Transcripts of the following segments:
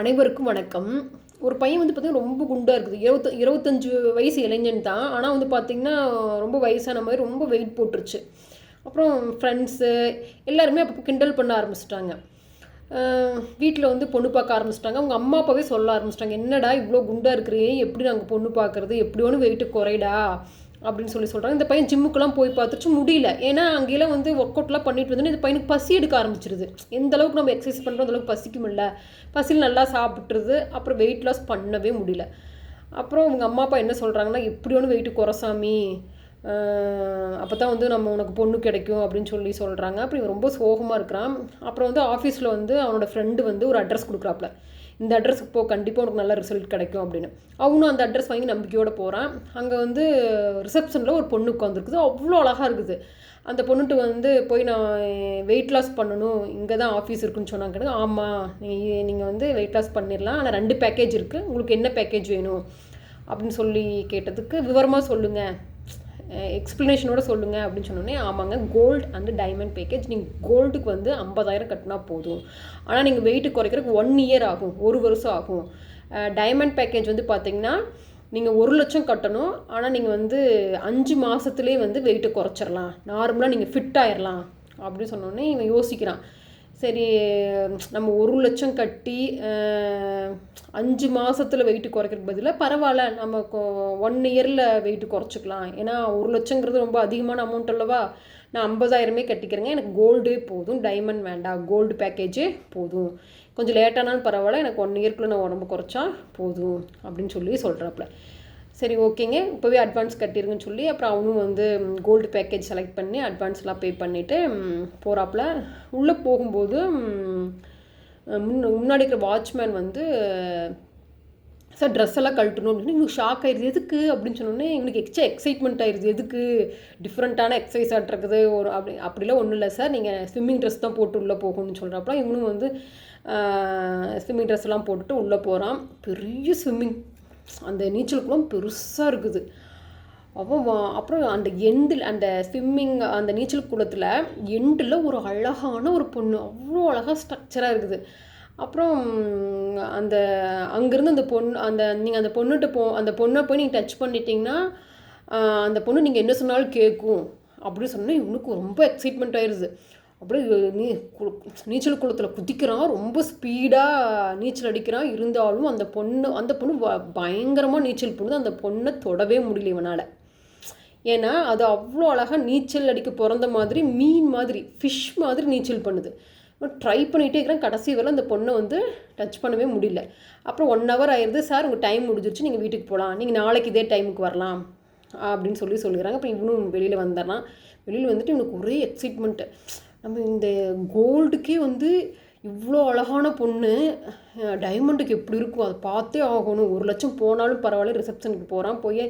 அனைவருக்கும் வணக்கம். ஒரு பையன் வந்து பார்த்திங்கன்னா ரொம்ப குண்டாக இருக்குது. இருபத்த இருபத்தஞ்சு வயசு இளைஞன் தான். ஆனால் வந்து பார்த்திங்கன்னா ரொம்ப வயசான மாதிரி ரொம்ப வெயிட் போட்டுருச்சு. அப்புறம் ஃப்ரெண்ட்ஸு எல்லாருமே அப்போ கிண்டல் பண்ண ஆரம்பிச்சிட்டாங்க. வீட்டில் வந்து பொண்ணு பார்க்க ஆரம்பிச்சிட்டாங்க. அவங்க அம்மா அப்பாவே சொல்ல ஆரம்பிச்சிட்டாங்க. என்னடா இவ்வளோ குண்டாக இருக்கிறே? எப்படி நாங்கள் பொண்ணு பார்க்குறது? எப்படி ஒன்று வெயிட்டு குறைடா அப்படின்னு சொல்லி சொல்கிறாங்க இந்த பையன் ஜிம்முக்கெல்லாம் போய் பார்த்துச்சு முடியல. ஏன்னா அங்கேயெல்லாம் வந்து ஒர்க் அவுட்லாம் பண்ணிட்டு வந்து இந்த பையனுக்கு பசி எடுக்க ஆரம்பிச்சிருது. எந்த அளவுக்கு நம்ம எக்ஸசைஸ் பண்ணுறோம் அந்தளவுக்கு பசிக்குமில்ல. பசியில் நல்லா சாப்பிட்ருது அப்புறம் வெயிட் லாஸ் பண்ணவே முடியல. அப்புறம் அவங்க அம்மா அப்பா என்ன சொல்கிறாங்கன்னா எப்படி ஒன்று வெயிட்டு குறைசாமி. அப்போ தான் வந்து நம்ம உனக்கு பொண்ணு கிடைக்கும் அப்படின்னு சொல்லி சொல்கிறாங்க அப்படி ரொம்ப சோகமாக இருக்கிறான். அப்புறம் வந்து ஆஃபீஸில் வந்து அவனோட ஃப்ரெண்டு வந்து ஒரு அட்ரஸ் கொடுக்குறாப்புல இந்த அட்ரஸுக்கு போ கண்டிப்பாக உனக்கு நல்ல ரிசல்ட் கிடைக்கும் அப்படின்னு. அவனும் அந்த அட்ரஸ் வாங்கி நம்பிக்கையோடு போகிறான் அங்கே வந்து ரிசப்ஷனில் ஒரு பொண்ணு உட்காந்துருக்குது அவ்வளோ அழகாக இருக்குது. அந்த பொண்ணுட்டு வந்து போய் நான் வெயிட் லாஸ் பண்ணணும். இங்கே தான் ஆஃபீஸ் இருக்குன்னு சொன்னாங்க. ஆமாம் நீங்கள் நீங்கள் வந்து வெயிட் லாஸ் பண்ணிடலாம் ஆனால் ரெண்டு பேக்கேஜ் இருக்குது உங்களுக்கு என்ன பேக்கேஜ் வேணும்? அப்படின்னு சொல்லி கேட்டதுக்கு விவரமாக சொல்லுங்கள் எக்ஸ்ப்ளனேஷனோட சொல்லுங்கள் அப்படின்னு சொன்னோடனே ஆமாங்க கோல்டு அண்டு டைமண்ட் பேக்கேஜ் நீங்கள் கோல்டுக்கு வந்து ஐம்பதாயிரம் கட்டினா போதும். ஆனால் நீங்கள் வெயிட்டு குறைக்கிறதுக்கு ஒன் இயர் ஆகும் ஒரு வருஷம் ஆகும். டைமண்ட் பேக்கேஜ் வந்து பார்த்தீங்கன்னா நீங்கள் ஒரு லட்சம் கட்டணும். ஆனால் நீங்கள் வந்து அஞ்சு மாதத்துலேயே வந்து வெயிட்டை குறைச்சிடலாம் நார்மலாக நீங்கள் ஃபிட் ஆயிடலாம் அப்படின்னு சொன்னோடனே இவன் யோசிக்கிறான். சரி நம்ம ஒரு லட்சம் கட்டி அஞ்சு மாதத்தில் வெயிட்டு குறைக்கிறதுக்கு பதிலாக பரவாயில்ல நம்ம ஒன் இயரில் வெயிட்டு குறைச்சிக்கலாம். ஏன்னா ஒரு லட்சங்கிறது ரொம்ப அதிகமான அமௌண்ட் அல்லவா? நான் ஐம்பதாயிரமே கட்டிக்கிறேங்க. எனக்கு கோல்டே போதும் டைமண்ட் வேண்டாம். கோல்டு பேக்கேஜே போதும். கொஞ்சம் லேட்டானாலும் பரவாயில்ல எனக்கு ஒன் இயர்க்குள்ளே நான் உடம்பு குறைச்சா போதும் அப்படின்னு சொல்லி சொல்கிறாப்புல சரி ஓகேங்க. இப்போவே அட்வான்ஸ் கட்டிருங்கன்னு சொல்லி அப்புறம் அவனும் வந்து கோல்டு பேக்கேஜ் செலக்ட் பண்ணி அட்வான்ஸ்லாம் பே பண்ணிவிட்டு போகிறாப்புல உள்ளே போகும்போது முன் முன்னாடி இருக்கிற வாட்ச்மேன் வந்து சார் ட்ரெஸ் எல்லாம் கழட்டணும். அப்படின்னு இவனுக்கு ஷாக் ஆயிடுது எதுக்கு? அப்படின்னு சொன்னோடனே இவனுக்கு எக்ஸ்ட்ரா எக்ஸைட்மெண்ட் ஆயிடுது எதுக்கு? டிஃப்ரெண்ட்டான எக்ஸசைஸ் ஆட்டுருக்குது ஒரு அப்படி அப்படிலாம் ஒன்றும் இல்லை சார் நீங்கள் ஸ்விம்மிங் ட்ரெஸ் தான் போட்டு உள்ளே போகணும்னு சொல்கிறப்பலாம் இவனும் வந்து ஸ்விம்மிங் ட்ரெஸ்லாம் போட்டுட்டு உள்ளே போகிறான் பெரிய ஸ்விம்மிங் அந்த நீச்சல் குளம் பெருசாக இருக்குது. அவன் அப்புறம் அந்த எண்டில் அந்த ஸ்விம்மிங் அந்த நீச்சல் குளத்தில் எண்டில் ஒரு அழகான ஒரு பொண்ணு. அவ்வளோ அழகாக ஸ்ட்ரக்சராக இருக்குது. அப்புறம் அந்த அங்கேருந்து அந்த பொண்ணு அந்த நீங்கள் அந்த பொண்ணுகிட்ட போ அந்த பொண்ணை போய் நீங்கள் டச் பண்ணிட்டீங்கன்னா அந்த பொண்ணு நீங்கள் என்ன சொன்னாலும் கேட்கும் அப்படின்னு சொன்னால் இவனுக்கு ரொம்ப எக்ஸைட்மெண்ட் ஆயிடுது அப்படியே நீ நீச்சல் குளத்தில் குதிக்கிறான் ரொம்ப ஸ்பீடாக நீச்சல் அடிக்கிறான். இருந்தாலும் அந்த பொண்ணு அந்த பொண்ணு பயங்கரமாக நீச்சல் பண்ணுது அந்த பொண்ணை தொடவே முடியல இவனால். ஏன்னா அது அவ்வளோ அழகாக நீச்சல் அடிக்க பிறந்த மாதிரி மீன் மாதிரி ஃபிஷ் மாதிரி நீச்சல் பண்ணுது. ட்ரை பண்ணிகிட்டே இருக்கிறேன். கடைசி வரை அந்த பொண்ணை வந்து டச் பண்ணவே முடியல. அப்புறம் ஒன் ஹவர் ஆயிடுது சார் உங்கள் டைம் முடிஞ்சிருச்சு. நீங்கள் வீட்டுக்கு போகலாம் நீங்கள் நாளைக்கு இதே டைமுக்கு வரலாம். அப்படின்னு சொல்லி சொல்லிடுறாங்க அப்புறம் இவனும் வெளியில் வந்துடுறான் வெளியில் வந்துட்டு இவனுக்கு ஒரே எக்ஸைட்மெண்ட்டு நம்ம இந்த கோல்டுக்கே வந்து இவ்வளோ அழகான பொண்ணு டைமண்டுக்கு எப்படி இருக்கும்? அதை பார்த்தே ஆகணும். ஒரு லட்சம் போனாலும் பரவாயில்ல ரிசப்ஷனுக்கு போகிறான் போய்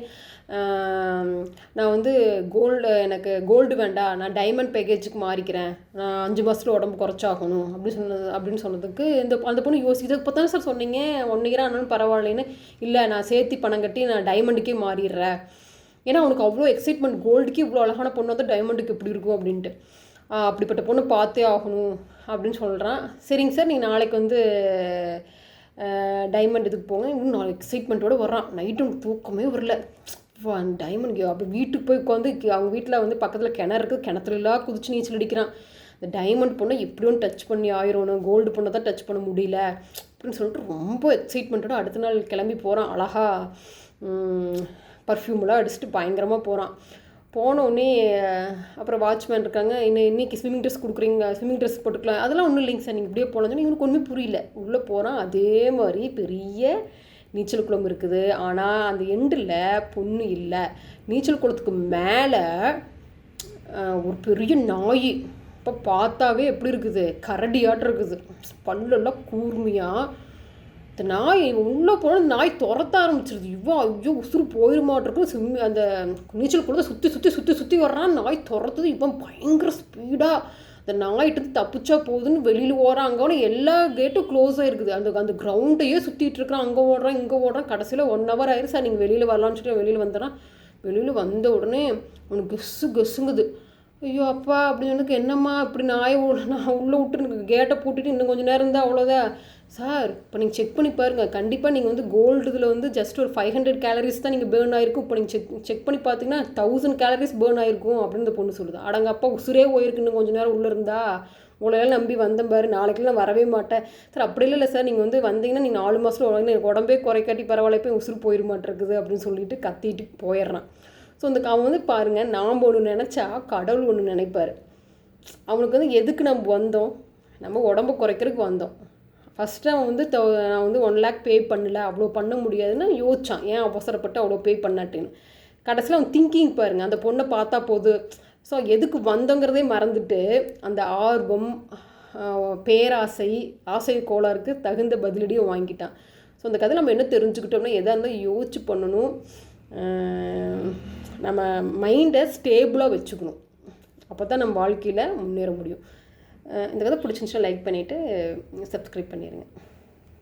நான் வந்து கோல்டு எனக்கு கோல்டு வேண்டாம் நான் டைமண்ட் பேக்கேஜுக்கு மாறிக்கிறேன். நான் அஞ்சு மாதத்தில் உடம்பு குறைச்சாகணும். அப்படின்னு சொன்னது அப்படின்னு சொன்னதுக்கு இந்த அந்த பொண்ணு யோசிச்சு இப்போ தானே சார் சொன்னீங்க? ஒன் இயர் ஆனாலும் பரவாயில்லைன்னு. இல்லை நான் சேர்த்தி பணம் கட்டி நான் டைமண்டுக்கே மாறிடுறேன். ஏன்னா அவனுக்கு அவ்வளோ எக்ஸைட்மெண்ட் கோல்டுக்கே இவ்வளோ அழகான பொண்ணு வந்து டைமண்டுக்கு எப்படி இருக்கும்? அப்படின்ட்டு. அப்படிப்பட்ட பொண்ணு பார்த்தே ஆகணும் அப்படின்னு சொல்கிறான் சரிங்க சார் நீங்கள் நாளைக்கு வந்து டைமண்ட் இதுக்கு போங்க. இன்னும் நாலு எக்ஸைட்மெண்ட்டோடு வர்றான். நைட்டு தூக்கமே வரல. டைமண்ட் அப்படி வீட்டுக்கு போய் உட்காந்து அவங்க வீட்டில் வந்து பக்கத்தில் கிணறு இருக்குது. கிணத்துலலாம் குதிச்சு நீச்சல் அடிக்கிறான். இந்த டைமண்ட் பொண்ணை எப்படியும் டச் பண்ணி ஆயிரணும். கோல்டு பொண்ணை தான் டச் பண்ண முடியல அப்படின்னு சொல்லிட்டு ரொம்ப எக்ஸைட்மெண்ட்டோட அடுத்த நாள் கிளம்பி போகிறான் அழகாக பர்ஃப்யூம்லாம் அடிச்சுட்டு பயங்கரமாக போகிறான் போனோடனே அப்புறம் வாட்ச்மேன் இருக்காங்க. இன்னும் இன்றைக்கி ஸ்விம்மிங் ட்ரெஸ் கொடுக்குறீங்க? ஸ்விம்மிங் ட்ரெஸ் போட்டுக்கலாம். அதெல்லாம் ஒன்றும் இல்லைங்க சார். நீங்கள் இப்படியே போகலாம் இவனுக்கு ஒன்றுமே புரியல. உள்ளே போகிறான் அதே மாதிரி பெரிய நீச்சல் குளம் இருக்குது. ஆனால் அந்த எண்டில் பொண்ணு இல்லை. நீச்சல் குளத்துக்கு மேலே ஒரு பெரிய நாய். இப்போ பார்த்தாவே எப்படி இருக்குது? கரடியாட்டம் இருக்குது. பல்லெல்லாம் கூர்மையாக நாய் உள்ளே போனால் நாய் துரத்த ஆரம்பிச்சிருது. இவ்வளோ ஐயோ உசுறு போயிருமாட்டிருக்கும் சிம் அந்த நீச்சல் குழந்தை சுற்றி சுற்றி சுற்றி சுற்றி வர்றான் நாய் துரத்துது. இவன் பயங்கர ஸ்பீடாக அந்த நாய்ட்டு தப்பிச்சா போகுதுன்னு வெளியில் ஓடுறான் அங்கே எல்லா கேட்டும் க்ளோஸ் ஆகிருக்குது அந்த அந்த கிரவுண்டையே சுற்றிட்டு இருக்கிறான் அங்கே ஓடுறான் இங்கே ஓடுறான். கடைசியில் ஒன் ஹவர் ஆயிடுச்சு சார் நீங்கள் வெளியில் வரலான்னு சொல்லிட்டு வெளியில் வந்துடுறான் வெளியில் வந்த உடனே அவனுக்கு கெஸ்ஸு கெஸ்ஸுங்குது ஐயோ அப்பா அப்படின்னு எனக்கு என்னம்மா இப்படி நாயை உள்ள நான் உள்ளே விட்டு கேட்டை பூட்டிட்டு இன்னும் கொஞ்சம் நேரம் இருந்தால் அவ்வளோதான் சார் இப்போ நீங்கள் செக் பண்ணி பாருங்கள் கண்டிப்பாக நீங்கள் வந்து கோல்டு இதில் வந்து ஜஸ்ட் ஒரு ஃபைவ் ஹண்ட்ரட் கேலரிஸ் தான் நீங்கள் பேர்ன் ஆயிருக்கும். இப்போ நீங்கள் செக் செக் பண்ணி பார்த்தீங்கன்னா தௌசண்ட் கேலரிஸ் பேர்ன் ஆயிருக்கும் அப்படின்னு இந்த பொண்ணு சொல்லுது. அடங்க அப்பா உசுரே போயிருக்கு இன்னும் கொஞ்சம் நேரம் உள்ளே இருந்தா. உங்களையெல்லாம் நம்பி வந்தேன் பாரு. நாளைக்கெல்லாம் வரவே மாட்டேன். சார் அப்படி இல்லை சார். நீங்கள் வந்து வந்தீங்கன்னா நீங்கள் நாலு மாதத்தில் உடனே எனக்கு உடம்பே குறைக்காட்டி பரவாயில்ல போய் உசுறு போயிட மாட்டேருக்குது அப்படின்னு சொல்லிட்டு கத்திட்டு போயிடுறான். ஸோ அந்த அவன் வந்து பாருங்கள் நாம் ஒன்று நினச்சா கடவுள் ஒன்று நினைப்பார். அவனுக்கு வந்து எதுக்கு நம்ம வந்தோம்? நம்ம உடம்பு குறைக்கிறதுக்கு வந்தோம். ஃபஸ்ட்டு அவன் வந்து தௌ நான் வந்து ஒன் லேக் பே பண்ணல அவ்வளோ பண்ண முடியாதுன்னு யோசிச்சான். ஏன் அவசரப்பட்டு அவ்வளோ பே பண்ணாட்டேன்னு? கடைசியில் அவன் திங்கிங் பாருங்கள் அந்த பொண்ணை பார்த்தா போது ஸோ எதுக்கு வந்தோங்கிறதே மறந்துட்டு அந்த ஆர்வம் பேராசை ஆசை கோளாறுக்கு தகுந்த பதிலடியும் வாங்கிட்டான். ஸோ அந்த கதை நம்ம என்ன தெரிஞ்சுக்கிட்டோம்னா எதாக இருந்தால் யோசிச்சு பண்ணணும். நம்ம மைண்டை ஸ்டேபிளாக வச்சுக்கணும். அப்போ தான் நம்ம வாழ்க்கையில் முன்னேற முடியும். இந்த கதை பிடிச்சிருந்துச்சுன்னா லைக் பண்ணிவிட்டு சப்ஸ்கிரைப் பண்ணிடுங்க